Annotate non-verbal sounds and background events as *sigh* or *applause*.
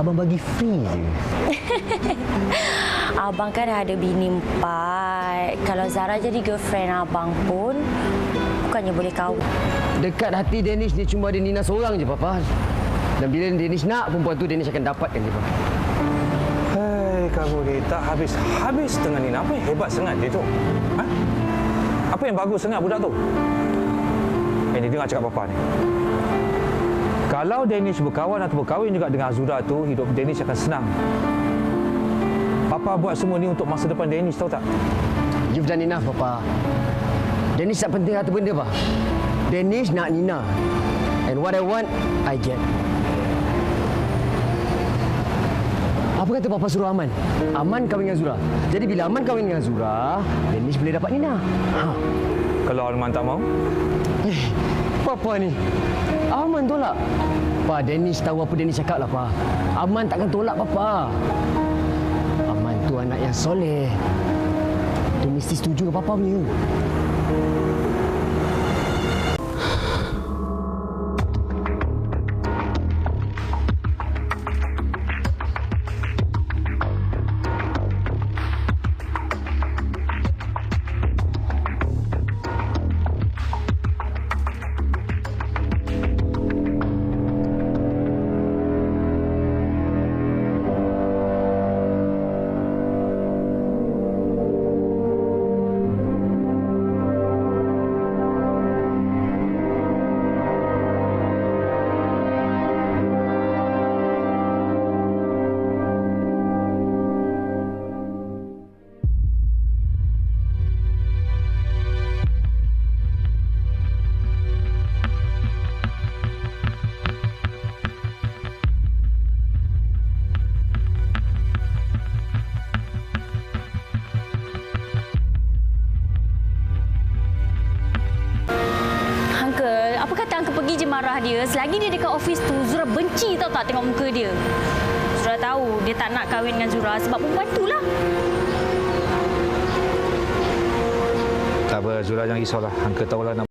Abang bagi free je. *laughs* Abang kan dah ada bini empat. Kalau Zara jadi girlfriend abang pun, bukannya boleh kahwin. Dekat hati Danish dia cuma ada Nina seorang je, Papa. Dan bila Danish nak, perempuan tu Danish akan dapatkan dia, Papa. Hei, kamu ni tak habis-habis dengan Nina. Apa yang hebat sangat dia tu? Ha? Apa yang bagus sangat budak tu? Eh, ni dengar cakap Papa ni. Kalau Danish berkawan atau berkahwin juga dengan Azura tu, hidup Danish akan senang. Papa buat semua ni untuk masa depan Danish, tahu tak? You've done enough, Papa. Danish tak penting harta benda, Pak. Danish nak Nina. And what I want, I get. Apa kata Papa suruh Aman? Aman kahwin dengan Zura. Jadi bila Aman kahwin dengan Zura, Danish boleh dapat Nina. Ha. Kalau Arman tak mau, Eh, Papa ni. Aman tolak. Pa, Danish tahu apa Danish cakap lah, Pa. Aman takkan tolak, Papa. Aman tu anak yang soleh. Dia mesti setuju dengan Papa punya. Pergi je marah dia. Selagi dia dekat office tu, Zura benci tau tak tengok muka dia. Zura tahu dia tak nak kahwin dengan Zura sebab perempuan tu lah. tak apa, Zura jangan risaulah. Angka tahulah nak